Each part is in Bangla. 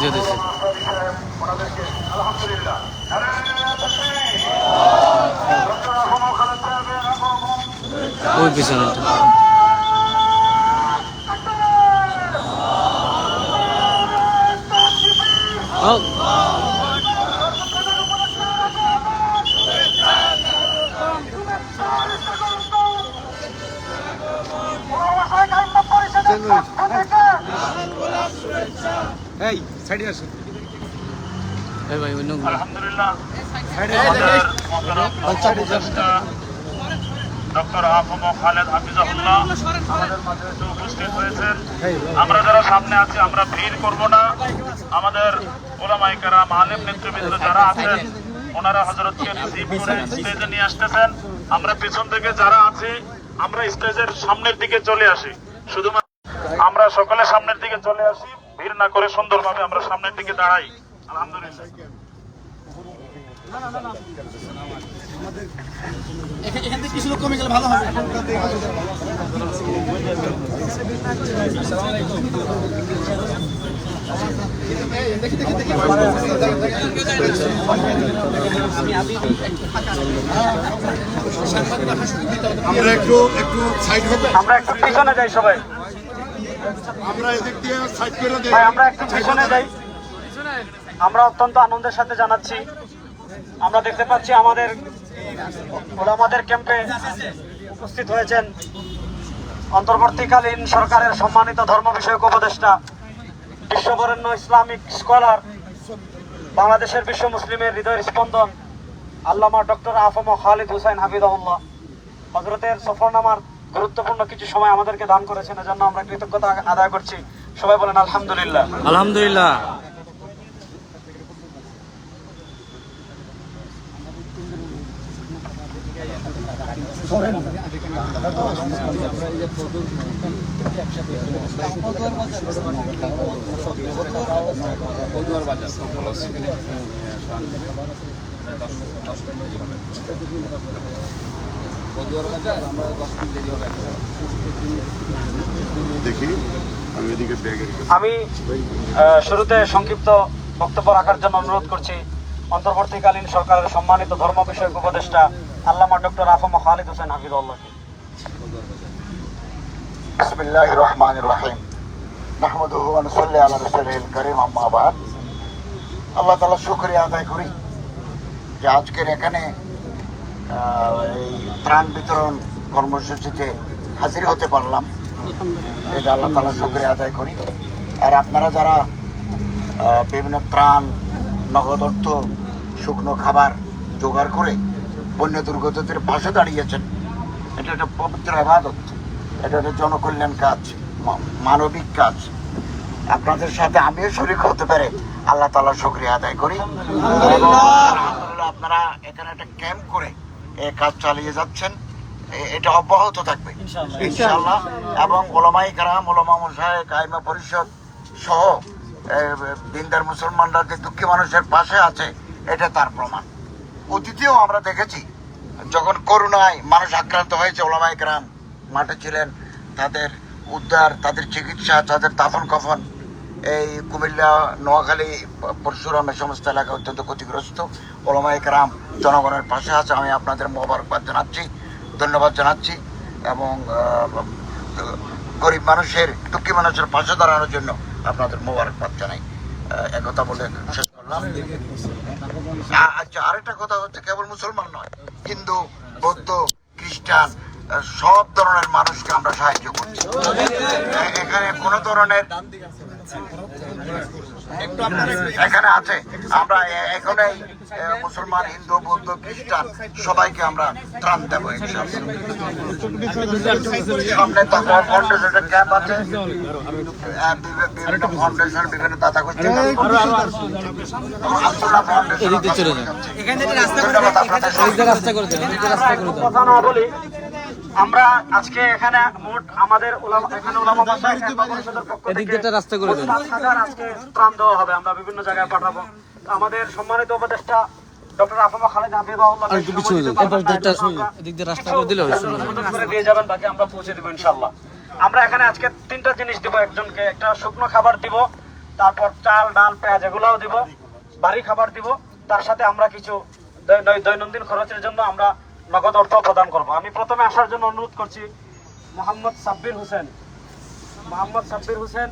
দিয়ে দিচ্ছে ওই পিছনেটা ও সাইডে আসুন এই ভাই অন্য আলহামদুলিল্লাহ। আমাদের মহতরম উপদেষ্টা ডক্টর আফম খালেদ হাফিজাহুল্লাহ আমাদের মাঝে উপস্থিত হয়েছেন। আমরা যারা সামনে আছি আমরা ভিড় করব না। আমাদের ওলামাই কারাম আলেম নেতৃবৃন্দ যারা আছেন ওনারা হজরতকে রিসিভ করে স্টেজে নিয়ে আসতেছেন। আমরা পেছন থেকে যারা আছি আমরা স্টেজের সামনের দিকে চলে আসি। শুধুমাত্র আমরা সকলে সামনের দিকে চলে আসি। ভিড় না করে সুন্দরভাবে আমরা সামনের দিকে দাঁড়াই। আলহামদুলিল্লাহ। আমরা একটু একটু সাইড হবে? আমরা একটু পিছনে যাই সবাই। আমরা এদিক দিয়ে সাইড করে দেই। আমরা একটু পিছনে যাই। আমরা অত্যন্ত আনন্দের সাথে জানাচ্ছি। আমরা দেখতে পাচ্ছি আমাদের ওলামাদের ক্যাম্পে উপস্থিত হয়েছেন অন্তর্বর্তীকালীন সরকারের সম্মানিত ধর্ম বিষয়ক উপদেষ্টা বিশ্ববরেণ্য ইসলামিক স্কলার বাংলাদেশের বিশ্ব মুসলিমের হৃদয়ের স্পন্দন আল্লামা ডক্টর আফম খালিদ হুসাইন হাফিদাউল্লাহ হজরতের সফরনামার গুরুত্বপূর্ণ কিছু সময় আমাদেরকে দান করেছেন এজন্য আমরা কৃতজ্ঞতা আদায় করছি। সবাই বলেন আলহামদুলিল্লাহ। আলহামদুলিল্লাহ। আমি শুরুতে সংক্ষিপ্ত বক্তব্য রাখার জন্য অনুরোধ করছি। অন্তর্বর্তীকালীন সরকারের সম্মানিত ধর্ম বিষয়ক উপদেষ্টা আল্লামা ডক্টর আফম খালিদ হোসেন হাফিজুল্লাহকে। বিসমিল্লাহির আল্লাহ তাআলা আদায় করি যে আজকের এখানে এই ত্রাণ বিতরণ কর্মসূচিতে হাজির হতে পারলাম। এটা আল্লাহ তালা শুক্রিয়া আদায় করি। আর আপনারা যারা বিভিন্ন ত্রাণ, নগদ অর্থ, শুকনো খাবার জোগাড় করে বন্য দুর্গতদের পাশে দাঁড়িয়েছেন, এটা একটা পবিত্র আবাদত। এটা একটা জনকল্যাণ কাজ মানবিক কাজ। আপনাদের সাথে আমিও শরীর হতে পারে আল্লাহ তালা শুক্রিয়া আদায় করি। আপনারা এখানে একটা ক্যাম্প করে কাজ চালিয়ে যাচ্ছেন। এটা অব্যাহত থাকবে। ইনশাআল্লাহ। এবং ওলামাই গ্রাম ওলামা মশায় কাইমা পরিষদ সহ দিনদার মুসলমানরা যে দুঃখী মানুষের পাশে আছে এটা তার প্রমাণ। অতীতেও আমরা দেখেছি যখন করোনায় মানুষ আক্রান্ত হয়েছে ওলামাই গ্রাম মাঠে ছিলেন তাদের উদ্ধার তাদের চিকিৎসা তাদের দাফন কফন এই কুমিল্লা, নোয়াখালী, পরশুরাম এই সমস্ত এলাকা অত্যন্ত ক্ষতিগ্রস্ত। ওলামাই গ্রাম জনগণের পাশে আছে, আমি আপনাদের মোবারকবাদ জানাচ্ছি, ধন্যবাদ জানাচ্ছি, এবং গরিব মানুষের, দুঃখী মানুষের পাশে দাঁড়ানোর জন্য আপনাদের মোবারকবাদ জানাই। একথা বলে শেষ করলাম। আচ্ছা আরেকটা কথা হচ্ছে, কেবল মুসলমান নয়, হিন্দু, বৌদ্ধ, খ্রিস্টান সব ধরনের মানুষকে আমরা সাহায্য করছি। এখানে কোন ধরনের এখানে আছে। আমরা এ- এখানেই মুসলমান হিন্দু বৌদ্ধ খ্রিস্টান সবাইকে আমরা ত্রাণ দেবো সামনে তখন ফাউন্ডেশনের ক্যাম্প আছে। বিভিন্ন ফাউন্ডেশন বিভিন্ন দাতা আব্দুল্লাহ ফাউন্ডেশন রাস্তা করে রাস্তা করে কথা না বলি আমরা আজকে এখানে মোট আমাদের এখানে ওলামা পরিষদের পক্ষ থেকে রাস্তা করে দেন। আজকে ত্রাণ দেওয়া হবে আমরা বিভিন্ন জায়গায় পাঠাবো। আমাদের সম্মানিত উপদেষ্টা ডক্টর আফামা খালেদ হাফিজাহুল্লাহ আর একটু পিছনে যান। এবার একটা এদিক দিয়ে রাস্তা করে দিলে করে দিয়ে যাবেন বাকি আমরা পৌঁছে দেবো ইনশাল্লাহ আমরা এখানে আজকে তিনটা জিনিস দিব একজনকে একটা শুকনো খাবার দিব তারপর চাল ডাল পেঁয়াজ এগুলোও দিব ভারী খাবার দিব। তার সাথে আমরা কিছু দৈনন্দিন খরচের জন্য আমরা নগদ অর্থ প্রদান করব। আমি প্রথমে আসার জন্য অনুরোধ করছি মোহাম্মদ সাব্বির হোসেন। মোহাম্মদ সাব্বির হোসেন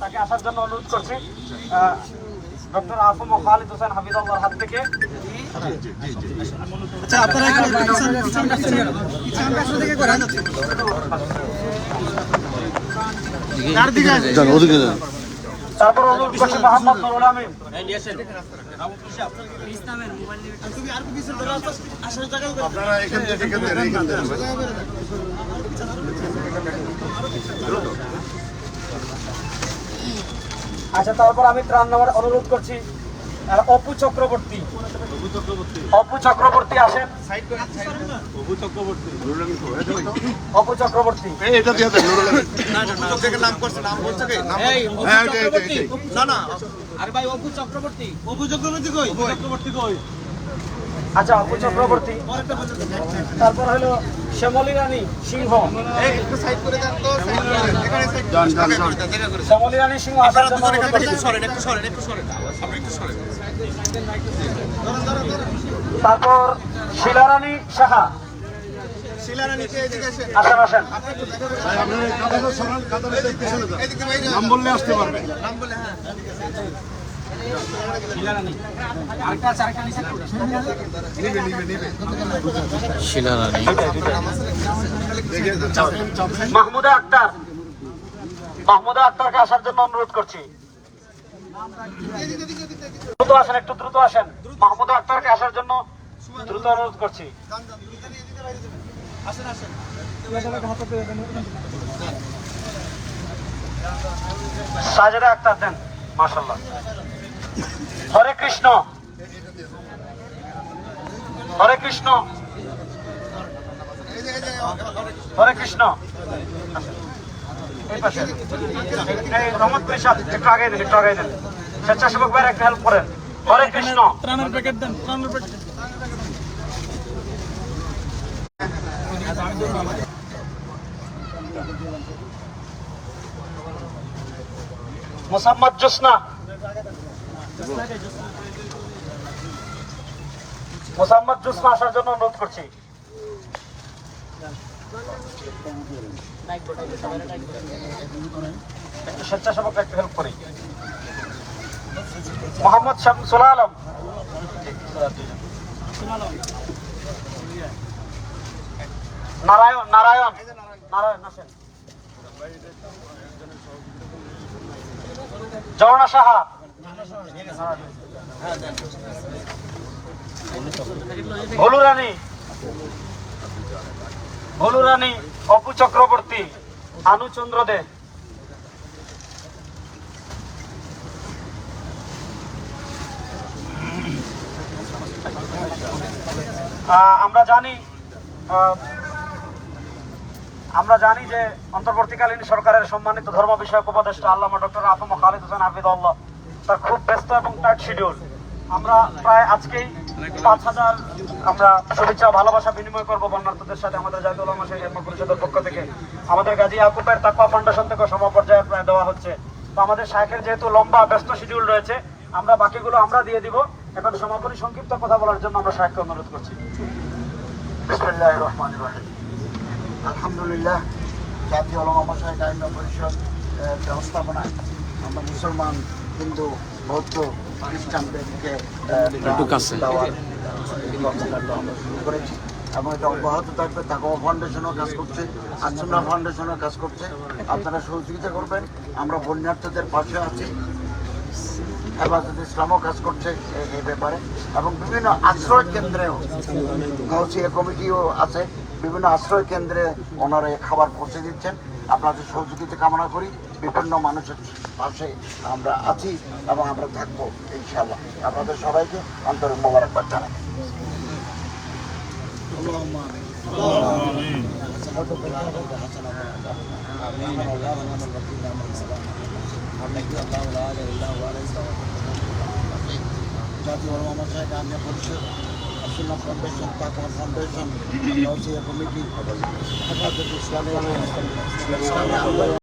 তাকে আসার জন্য অনুরোধ করছি ডক্টর আফম খালিদ হোসেন হাফিজাল্লাহর হাত থেকে। যান ওদিকে যান। তারপর অনুরোধ করছি মোহাম্মদ নুরুল আমিন। আপনারা এখান থেকে এখান থেকে এখান থেকে। আচ্ছা তারপর আমি ত্রাণ নেওয়ার অনুরোধ করছি। অপু চক্রবর্তী। অপু চক্রবর্তী। আসেন। অপু চক্রবর্তী। এই এটা দিয়ে দেন নুরুল আমিন। হ্যাঁ, এটা, এটা, এটাই। আচ্ছা অপু চক্রবর্তী। তারপর হলো শ্যামলী রানী সিংহ। শ্যামলী রানী সিংহ আসার জন্য। তারপর শিলারানী সাহা। আসেন আসেন। নাম বললে আসতে পারবে। দেখে চাপেন চাপেন মাহমুদা আক্তার। মাহমুদা আক্তারকে আসার জন্য অনুরোধ করছি। দ্রুত আসেন, একটু দ্রুত আসেন। মাহমুদা আক্তারকে আসার জন্য দ্রুত অনুরোধ করছি। সাজেদা আক্তার দেন মাশাল্লাহ হরে কৃষ্ণ। হরে কৃষ্ণ। হরে কৃষ্ণ। এই পাশে। এই রহমত প্রিসাদ একটু আগে দেন একটু আগে দেন। স্বেচ্ছাসেবক ভাইয়ের একটা হেল্প করেন। হরে কৃষ্ণ। মোসাম্মদ জোসনা। মোসাম্মদ জোসনা আসার জন্য অনুরোধ করছি। স্বেচ্ছাসেবক একটু হেল্প করি। মোহাম্মদ শামসুল আলম। নারায়ণ নারায়ণ। নারায়ণ, আসেন। জরনা সাহা। ভলু রানী। ভলু রানী, অপু চক্রবর্তী আনুচন্দ্র দে। আমরা জানি আমরা জানি যে অন্তর্বর্তীকালীন সরকারের সম্মানিত ধর্ম বিষয়ক উপদেষ্টা আল্লামা ডক্টর আফম খালিদ হোসেন হাফিদুল্লাহ তার খুব ব্যস্ত এবং টাইট শিডিউল আমরা প্রায় আজকেই পাঁচ হাজার, আমরা শুভেচ্ছা, ভালোবাসা বিনিময় করব বন্যার্থদের সাথে আমাদের জাতীয় উলামা শাহী পরিষদের পক্ষ থেকে। আমাদের গাজী আকুপের তাকওয়া ফাউন্ডেশন থেকে সমপর্যায়ে প্রায় দেওয়া হচ্ছে। তো আমাদের শাহের যেহেতু লম্বা, ব্যস্ত শিডিউল রয়েছে, আমরা বাকিগুলো আমরা দিয়ে দিব। এখন সমাপনী সংক্ষিপ্ত কথা বলার জন্য আমরা শাহেককে অনুরোধ করছি। বিসমিল্লাহ রহমান রহিম। আলহামদুলিল্লাহ, জাতীয় আইন পরিষদ ব্যবস্থাপনায় আমরা মুসলমান হিন্দু বৌদ্ধ খ্রিস্টানদেরকে। দেওয়ার করেছি। এবং এটা অব্যাহত থাকবে। তাকওয়া ফাউন্ডেশনও কাজ করছে আনসুন্না ফাউন্ডেশনও কাজ করছে। আপনারা সহযোগিতা করবেন। আমরা বন্যার্থদের পাশে আছি। হেফাজত ইসলামও কাজ করছে এই- ব্যাপারে। এবং বিভিন্ন আশ্রয় কেন্দ্রেও গাউসিয়া কমিটিও আছে। বিভিন্ন আশ্রয় কেন্দ্রে ওনারা এই খাবার পৌঁছে দিচ্ছেন। আপনাদের সহযোগিতা কামনা করি। বিভিন্ন মানুষের পাশে আমরা আছি এবং আমরা থাকব ইনশাল্লাহ আপনাদের সবাইকে আন্তরিক মোবারকবাদ জানাই। জাতীয় পরিষদ। Asullah foundation Taqwa foundation Gausia committee Hefazat Islami Islami আন্দোলন